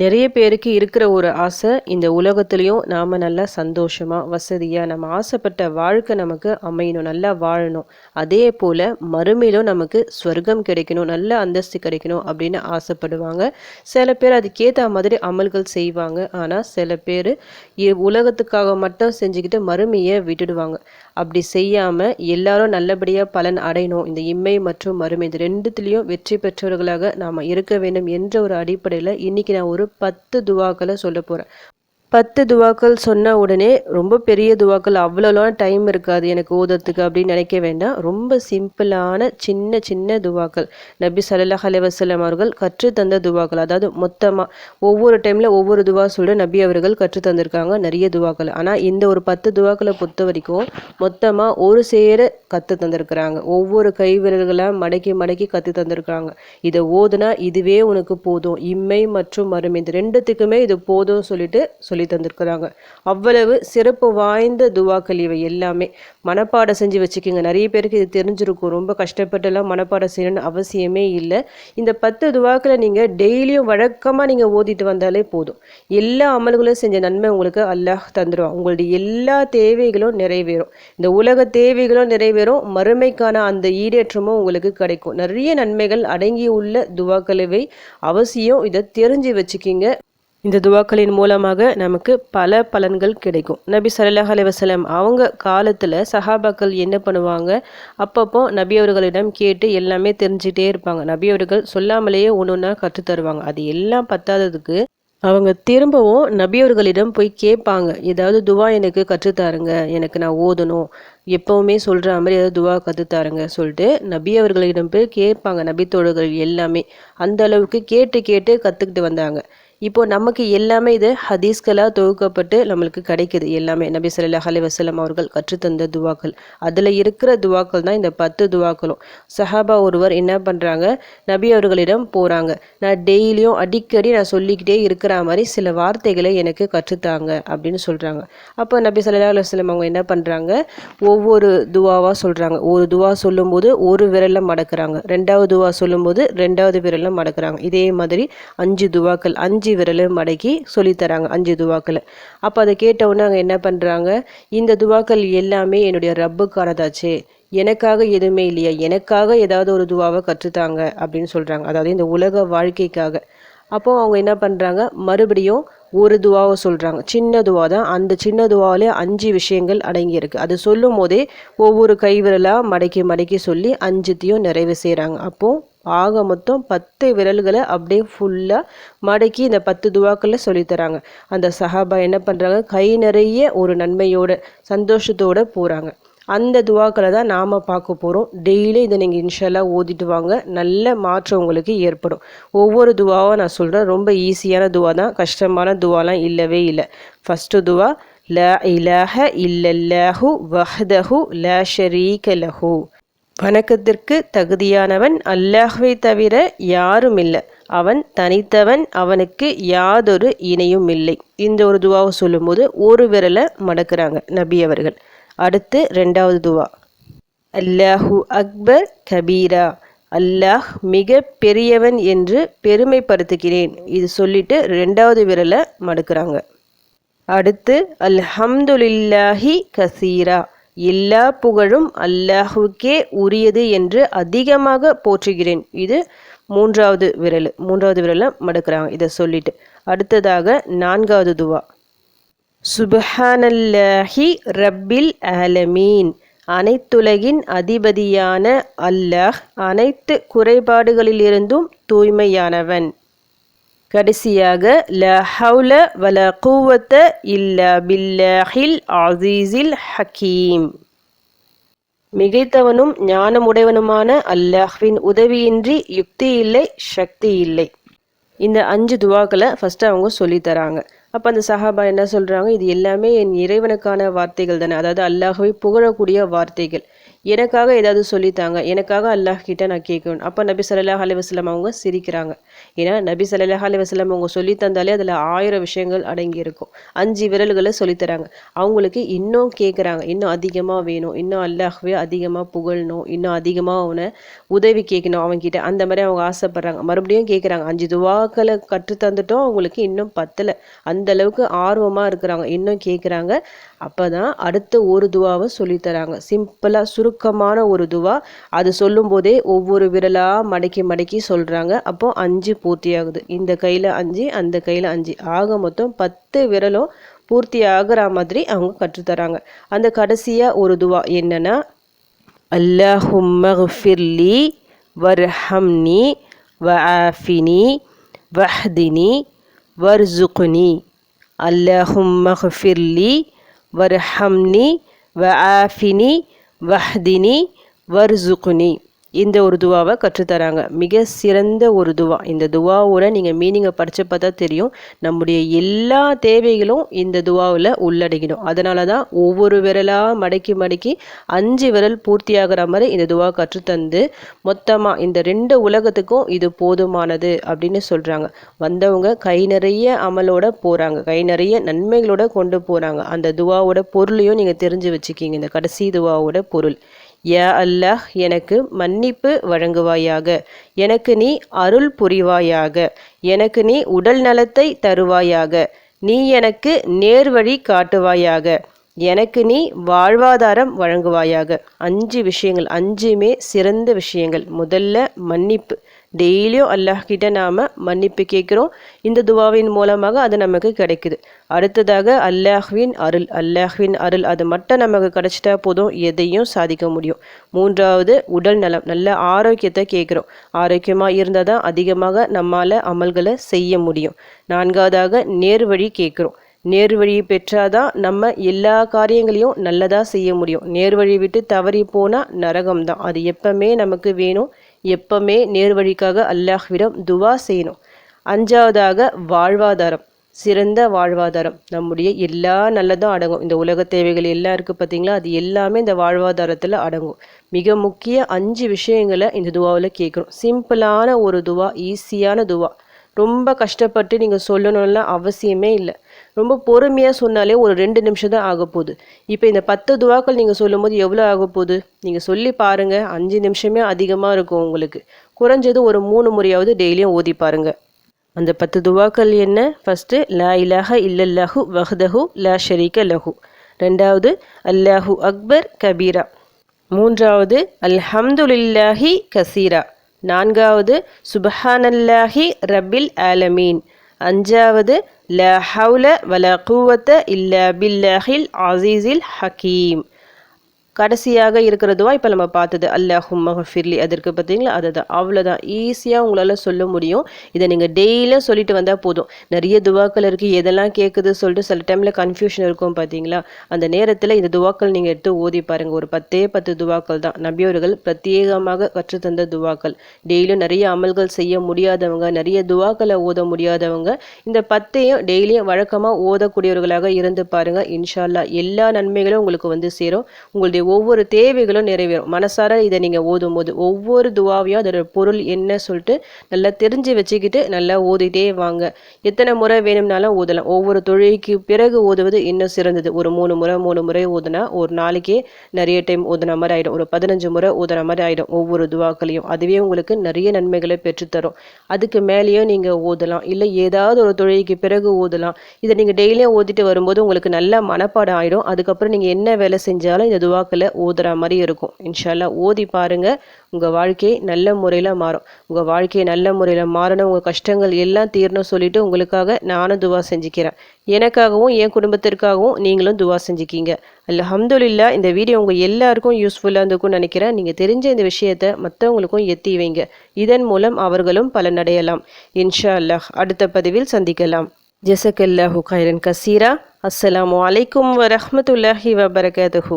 நிறைய பேருக்கு இருக்கிற ஒரு ஆசை இந்த உலகத்துலேயும் நாம் நல்லா சந்தோஷமாக வசதியாக நம்ம ஆசைப்பட்ட வாழ்க்கை நமக்கு அமையணும் நல்லா வாழணும். அதே போல் மறுமையிலும் நமக்கு ஸ்வர்க்கம் கிடைக்கணும் நல்ல அந்தஸ்து கிடைக்கணும் அப்படின்னு ஆசைப்படுவாங்க. சில பேர் அதுக்கேற்ற மாதிரி அமல்கள் செய்வாங்க. ஆனால் சில பேர் உலகத்துக்காக மட்டும் செஞ்சுக்கிட்டு மறுமையை விட்டுடுவாங்க. அப்படி செய்யாமல் எல்லாரும் நல்லபடியாக பலன் அடையணும். இந்த இம்மை மற்றும் மறுமை இது ரெண்டுத்துலேயும் வெற்றி பெற்றவர்களாக நாம் இருக்க வேண்டும் என்ற ஒரு அடிப்படையில் இன்றைக்கி நான் ஒரு பத்து துவாக்களை சொல்ல போகிறேன் பத்து துவாக்கள் சொன்ன உடனே ரொம்ப பெரிய துவாக்கள் அவ்வளோலாம் டைம் இருக்காது எனக்கு ஓதத்துக்கு அப்படின்னு நினைக்க வேண்டாம். ரொம்ப சிம்பிளான சின்ன சின்ன துவாக்கள். நபி சல்லாஹ் அலைவசல்லம் அவர்கள் கற்றுத்தந்த துவாக்கள். அதாவது மொத்தமாக ஒவ்வொரு டைமில் ஒவ்வொரு துவா சொல்ல நபி அவர்கள் கற்று தந்திருக்காங்க நிறைய துவாக்கள். ஆனால் இந்த ஒரு பத்து துவாக்களை பொறுத்த வரைக்கும் மொத்தமாக ஒரு சேர கற்று தந்திருக்கிறாங்க. ஒவ்வொரு கை விரல்களாக மடக்கி மடக்கி கற்று தந்திருக்காங்க. இதை ஓதுனா இதுவே உனக்கு போதும். இம்மை மற்றும் மறுமை. இந்த ரெண்டுத்துக்குமே இது போதும் சொல்லிட்டு சொல்லி சொல்லி தந்திருக்கிறாங்க. அவ்வளவு சிறப்பு வாய்ந்த துவாக்கள் இவை எல்லாமே. மனப்பாடம் செஞ்சு வச்சுக்கோங்க. நிறைய பேருக்கு இது தெரிஞ்சிருக்கும். ரொம்ப கஷ்டப்பட்டுலாம் மனப்பாடம் செய்யணும்னு அவசியமே இல்லை. இந்த பத்து துவாக்களை நீங்கள் டெய்லியும் வழக்கமாக நீங்கள் ஓதிட்டு வந்தாலே போதும். எல்லா அமல்களும் செஞ்ச நன்மை உங்களுக்கு அல்லாஹ் தந்துடுவான் உங்களுடைய எல்லா தேவைகளும் நிறைவேறும். இந்த உலக தேவைகளும் நிறைவேறும். மறுமைக்கான அந்த ஈடேற்றமும் உங்களுக்கு கிடைக்கும். நிறைய நன்மைகள் அடங்கியுள்ள துவாக்களவை அவசியம் இதை தெரிஞ்சு வச்சுக்கிங்க. இந்த துவாக்களின் மூலமாக நமக்கு பல பலன்கள் கிடைக்கும். நபி சல்லாஹ் அலைவசலம் அவங்க காலத்தில் சஹாபாக்கள் என்ன பண்ணுவாங்க? அப்பப்போ நபி அவர்களிடம் கேட்டு எல்லாமே தெரிஞ்சுட்டே இருப்பாங்க. நபி அவர்கள் சொல்லாமலேயே ஒன்று ஒன்றா கற்றுத்தருவாங்க அது எல்லாம் பத்தாததுக்கு அவங்க திரும்பவும் நபியவர்களிடம் போய் கேட்பாங்க. ஏதாவது துவா எனக்கு கற்றுத்தாருங்க எனக்கு நான் ஓதணும். எப்போவுமே சொல்கிற மாதிரி ஏதாவது துவா கற்றுத்தாருங்க சொல்லிட்டு நபி அவர்களிடம் போய் கேட்பாங்க. நபி தோழர்கள் எல்லாமே. அந்த அளவுக்கு கேட்டு கேட்டு கற்றுக்கிட்டு வந்தாங்க. இப்போ நமக்கு எல்லாமே இது ஹதீஸ்களாக தொகுக்கப்பட்டு நம்மளுக்கு கிடைக்குது. எல்லாமே நபி சொல்லா அலி வசலம் அவர்கள் கற்றுத்தந்த துவாக்கள். அதில் இருக்கிற துவாக்கள் தான் இந்த பத்து துவாக்களும். சஹாபா ஒருவர் என்ன பண்ணுறாங்க நபி அவர்களிடம் போகிறாங்க நான் டெய்லியும் அடிக்கடி நான் சொல்லிக்கிட்டே இருக்கிற மாதிரி சில வார்த்தைகளை எனக்கு கற்றுத்தாங்க அப்படின்னு சொல்கிறாங்க அப்போ நபி சொல்லா அலி வஸ்லம் அவங்க என்ன பண்ணுறாங்க ஒவ்வொரு துவாவாக சொல்கிறாங்க ஒரு துவா சொல்லும்போது ஒரு விரலில் மடக்கிறாங்க. ரெண்டாவது துவா சொல்லும்போது ரெண்டாவது விரலில் மடக்கிறாங்க. இதே மாதிரி அஞ்சு துவாக்கள். அஞ்சு அஞ்சு விரலும் மடக்கி சொல்லித்தராங்க அஞ்சு துவாக்களை. அப்போ அதை கேட்டவுடனே அங்கே என்ன பண்ணுறாங்க இந்த துவாக்கள் எல்லாமே என்னுடைய ரப்புக்கானதாச்சே. எனக்காக எதுவுமே இல்லையா. எனக்காக ஏதாவது ஒரு துவாவை கற்றுத்தாங்க அப்படின்னு சொல்கிறாங்க அதாவது இந்த உலக வாழ்க்கைக்காக. அப்போது அவங்க என்ன பண்ணுறாங்க மறுபடியும் ஒரு துவாவை சொல்கிறாங்க சின்ன துவா தான். அந்த சின்ன துவாவிலே அஞ்சு விஷயங்கள் அடங்கியிருக்கு அது சொல்லும் போதே ஒவ்வொரு கைவிரலாக மடக்கி மடக்கி சொல்லி அஞ்சுத்தையும் நிறைவு செய்கிறாங்க அப்போது ஆக மொத்தம் பத்து விரல்களை அப்படியே ஃபுல்லாக மடக்கி இந்த பத்து துவாக்களில் சொல்லித்தராங்க அந்த சஹாபா என்ன பண்ணுறாங்க கை நிறைய ஒரு நன்மையோட சந்தோஷத்தோடு போகிறாங்க அந்த துவாக்களை தான் நாம் பார்க்க போகிறோம் டெய்லி இதை நீங்கள் இன்ஷாலாக ஓதிட்டு வாங்க. நல்ல மாற்றம் உங்களுக்கு ஏற்படும். ஒவ்வொரு துவாவும் நான் சொல்கிறேன் ரொம்ப ஈஸியான துவா தான். கஷ்டமான துவாலாம் இல்லவே இல்லை. ஃபஸ்ட்டு துவா ல இலஹ இல்லல்லாஹு வஹ்தஹு ல ஷரீக லஹு. வணக்கத்திற்கு தகுதியானவன் அல்லாஹ்வை தவிர யாரும் இல்லை அவன் தனித்தவன் அவனுக்கு யாதொரு இணையும் இல்லை. இந்த ஒரு துவாவை சொல்லும்போது ஒரு விரலை மடக்கிறாங்க நபி அவர்கள். அடுத்து ரெண்டாவது துவா. அல்லாஹு அக்பர் கபீரா. அல்லாஹ் மிக பெரியவன் என்று பெருமைப்படுத்துகிறேன். இது சொல்லிட்டு ரெண்டாவது விரலை மடக்கிறாங்க. அடுத்து அல்ஹம்துலில்லாஹி கசீரா. எல்லா புகழும் அல்லாஹுக்கே உரியது என்று அதிகமாக போற்றுகிறேன். இது மூன்றாவது விரல். மூன்றாவது விரலை மடக்கிறாங்க. இதை சொல்லிட்டு. அடுத்ததாக நான்காவது துவா. சுபஹானல்லாஹி ரப்பில் ஆலமீன். அனைத்துலகின் அதிபதியான அல்லாஹ் அனைத்து குறைபாடுகளிலிருந்தும் தூய்மையானவன். கடைசியாக ல ஹவுல வல கூவத்த இல்ல பில்லஹில் அசீசில் ஹக்கீம் மிகைத்தவனும் ஞானமுடையவனுமான அல்லாஹ்வின் உதவியின்றி யுக்தி இல்லை சக்தி இல்லை. இந்த அஞ்சு துவாக்களை ஃபஸ்ட்டு அவங்க சொல்லித்தராங்க அப்போ அந்த சஹாபா என்ன சொல்கிறாங்க இது எல்லாமே என் இறைவனுக்கான வார்த்தைகள் தானே. அதாவது அல்லாஹ்வை புகழக்கூடிய வார்த்தைகள். எனக்காக ஏதாவது சொல்லித்தாங்க. எனக்காக அல்லாஹ் கிட்ட நான் கேட்கணும். அப்போ நபி சல்லாஹ் அலைவாஸ்லாம் அவங்க சிரிக்கிறாங்க. ஏன்னா நபி சல்லாஹ் அலைவாஸ்லாம் அவங்க சொல்லி தந்தாலே அதில் ஆயிரம் விஷயங்கள் அடங்கி இருக்கும். அஞ்சு விரல்களை சொல்லித்தராங்க அவங்களுக்கு இன்னும் கேட்குறாங்க இன்னும் அதிகமாக வேணும். இன்னும் அல்லாஹ்வே அதிகமாக புகழணும். இன்னும் அதிகமாக அவனை உதவி கேட்கணும் அவன்கிட்ட. அந்த மாதிரி அவங்க ஆசைப்படுறாங்க. மறுபடியும் கேட்குறாங்க அஞ்சு துவாக்களை கற்று தந்துட்டோம். அவங்களுக்கு இன்னும் பத்தலை. அந்த அளவுக்கு ஆர்வமாக இருக்கிறாங்க. இன்னும் கேட்குறாங்க அப்போ தான் அடுத்த ஒரு துவாவை சொல்லித்தராங்க சிம்பிளாக சுருக்கமான ஒரு துவா. அது சொல்லும்போதே ஒவ்வொரு விரலாக மடக்கி மடக்கி சொல்கிறாங்க அப்போது அஞ்சு பூர்த்தியாகுது. இந்த கையில் அஞ்சு அந்த கையில் அஞ்சு. ஆக மொத்தம் பத்து விரலும் பூர்த்தி ஆகிற மாதிரி அவங்க கற்றுத்தராங்க. அந்த கடைசியாக ஒரு துவா என்னென்னா அல்லாஹும்மஃபிர்லி வர்ஹம்னி வஆஃபினி வஹ்தினி வர்சுக்னி அல்லாஹும்மஃபிர்லி வர்ஹம்னி ஆஃபினி வஹ்தினி வர்சுக்னி இந்த ஒரு துவாவை கற்றுத்தராங்க. மிக சிறந்த ஒரு துவா. இந்த துவாவோட நீங்கள் மீனிங்கை படித்து பார்த்தா தெரியும். நம்முடைய எல்லா தேவைகளும் இந்த துவாவில் உள்ளடங்கிடும். அதனால தான் ஒவ்வொரு விரலாக மடக்கி மடக்கி அஞ்சு விரல் பூர்த்தியாகிற மாதிரி இந்த துவா கற்றுத்தந்து மொத்தமாக இந்த ரெண்டு உலகத்துக்கும் இது போதுமானது அப்படின்னு சொல்கிறாங்க வந்தவங்க கை நிறைய அமலோட போகிறாங்க கை நிறைய நன்மைகளோட கொண்டு போகிறாங்க அந்த துவாவோட பொருளையும் நீங்கள் தெரிஞ்சு வச்சுக்கிங்க. இந்த கடைசி துவாவோட பொருள். யா அல்லாஹ் எனக்கு மன்னிப்பு வழங்குவாயாக. எனக்கு நீ அருள் புரிவாயாக. எனக்கு நீ உடல் நலத்தை தருவாயாக. நீ எனக்கு நேர்வழி காட்டுவாயாக. எனக்கு நீ வாழ்வாதாரம் வழங்குவாயாக. அஞ்சு விஷயங்கள் அஞ்சுமே சிறந்த விஷயங்கள். முதல்ல மன்னிப்பு. டெய்லியும் அல்லாஹ்கிட்ட நாம் மன்னிப்பு கேட்குறோம். இந்த துவாவின் மூலமாக அது நமக்கு கிடைக்குது. அடுத்ததாக அல்லாஹ்வின் அருள். அல்லாஹ்வின் அருள் அது மட்டும் நமக்கு கிடைச்சிட்டா போதும். எதையும் சாதிக்க முடியும். மூன்றாவது உடல் நலம். நல்ல ஆரோக்கியத்தை கேட்குறோம். ஆரோக்கியமாக இருந்தால் தான் அதிகமாக நம்மால் அமல்களை செய்ய முடியும். நான்காவதாக நேர்வழி கேட்குறோம். நேர்வழி பெற்றாதான் நம்ம எல்லா காரியங்களையும் நல்லதாக செய்ய முடியும். நேர்வழி விட்டு தவறி போனால் நரகம் தான் அது எப்பவுமே நமக்கு வேணும். எப்பவுமே நேர்வழிக்காக அல்லாஹ்விடம் துவா செய்யணும். அஞ்சாவதாக வாழ்வாதாரம். சிறந்த வாழ்வாதாரம். நம்முடைய எல்லா நல்லதும் அடங்கும். இந்த உலக தேவைகள் எல்லாம் இருக்குது பார்த்தீங்களா அது எல்லாமே இந்த வாழ்வாதாரத்தில் அடங்கும். மிக முக்கிய அஞ்சு விஷயங்களை இந்த துவாவில் கேட்குறோம். சிம்பிளான ஒரு துவா ஈஸியான துவா. ரொம்ப கஷ்டப்பட்டு நீங்கள் சொல்லணும்லாம் அவசியமே இல்லை. ரொம்ப பொறுமையாக சொன்னாலே ஒரு ரெண்டு நிமிஷம் தான் ஆக போகுது. இப்போ இந்த பத்து துவாக்கள் நீங்கள் சொல்லும்போது எவ்வளோ ஆக போகுது? நீங்கள் சொல்லி பாருங்கள் அஞ்சு நிமிஷமே அதிகமாக இருக்கும் உங்களுக்கு. குறைஞ்சது ஒரு மூணு முறையாவது டெய்லியும் ஓதி பாருங்கள் அந்த பத்து துவாக்கள் என்ன? ஃபஸ்ட்டு லா இலாஹ இல்லல்லாஹு வஹ்தஹு லா ஷரீக லஹு. ரெண்டாவது அல்லாஹு அக்பர் கபீரா. மூன்றாவது அல்ஹம்துலில்லாஹி கசீரா. நான்காவது சுபஹானல்லாஹி ரபில் ஆலமீன் அஞ்சாவது ல ஹவுல வல கூவத்த இல்ல பில்லாஹில் அசீஸில் ஹக்கீம் கடைசியாக இருக்கிறதுவா இப்போ நம்ம பார்த்தது அல்லாஹும் மஹஃபிர்லி அதற்கு பார்த்தீங்களா? அதுதான். அவ்வளோதான் ஈஸியாக உங்களால் சொல்ல முடியும். இதை நீங்கள் டெய்லியும் சொல்லிட்டு வந்தால் போதும். நிறைய துவாக்கள் இருக்குது எதெல்லாம் கேட்குது சொல்லிட்டு சில டைமில் கன்ஃபியூஷன் இருக்கும் பார்த்தீங்களா? அந்த நேரத்தில் இந்த துவாக்கள் நீங்கள் எடுத்து ஓதி பாருங்கள் ஒரு பத்தே பத்து துவாக்கள் தான். நபியவர்கள் பிரத்யேகமாக கற்றுத்தந்த துவாக்கள். டெய்லியும் நிறைய அமல்கள் செய்ய முடியாதவங்க நிறைய துவாக்களை ஓத முடியாதவங்க இந்த பத்தையும் டெய்லியும் வழக்கமாக ஓதக்கூடியவர்களாக இருந்து பாருங்கள் இன்ஷால்லா எல்லா நன்மைகளும் உங்களுக்கு வந்து சேரும். உங்களுடைய ஒவ்வொரு தேவைகளும் நிறைவேறும். மனசார இதை நீங்கள் ஓதும் போது ஒவ்வொரு துவாவையும் அதோட பொருள் என்ன சொல்லிட்டு நல்லா தெரிஞ்சு வச்சுக்கிட்டு நல்லா ஓதிட்டே வாங்க. எத்தனை முறை வேணும்னாலும் ஓதலாம். ஒவ்வொரு தொழிலுக்கு பிறகு ஓதுவது இன்னும் சிறந்தது. ஒரு மூணு முறை மூணு முறை ஓதுனா ஒரு நாளைக்கே நிறைய டைம் ஓதுன மாதிரி ஆகிடும் ஒரு பதினஞ்சு முறை ஓதுன மாதிரி ஆகிடும் ஒவ்வொரு துவாக்களையும். அதுவே உங்களுக்கு நிறைய நன்மைகளை பெற்றுத்தரும். அதுக்கு மேலேயும் நீங்கள் ஓதலாம். இல்லை ஏதாவது ஒரு தொழிலுக்கு பிறகு ஓதலாம். இதை நீங்கள் டெய்லியும் ஓதிட்டு வரும்போது உங்களுக்கு நல்ல மனப்பாடம் ஆகிடும் அதுக்கப்புறம் நீங்கள் என்ன வேலை செஞ்சாலும் இந்த துவாக்கு ஓதுற மாதிரி இருக்கும். இன்ஷால்லா ஓதி பாருங்க. உங்கள் வாழ்க்கையை நல்ல முறையில் மாறும். உங்கள் வாழ்க்கையை நல்ல முறையில் மாறணும் உங்கள் கஷ்டங்கள் எல்லாம் தீரணும் சொல்லிட்டு உங்களுக்காக நானும் துவா செஞ்சுக்கிறேன். எனக்காகவும் என் குடும்பத்திற்காகவும் நீங்களும் துவா செஞ்சுக்கிங்க. அல்ஹம்துலில்லா இந்த வீடியோ உங்கள் எல்லாருக்கும் யூஸ்ஃபுல்லாக இருந்திருக்கும்னு நினைக்கிறேன். நீங்கள் தெரிஞ்ச இந்த விஷயத்தை மற்றவங்களுக்கும் எத்தி வைங்க. இதன் மூலம் அவர்களும் பலனடையலாம் இன்ஷா அல்லாஹ் அடுத்த பதிவில் சந்திக்கலாம். ஜசக்கல்லாஹு கைரன் கசீரா. அஸ்ஸலாமு அலைக்கும் வரமத்துல்லாஹி வபரகாதுஹூ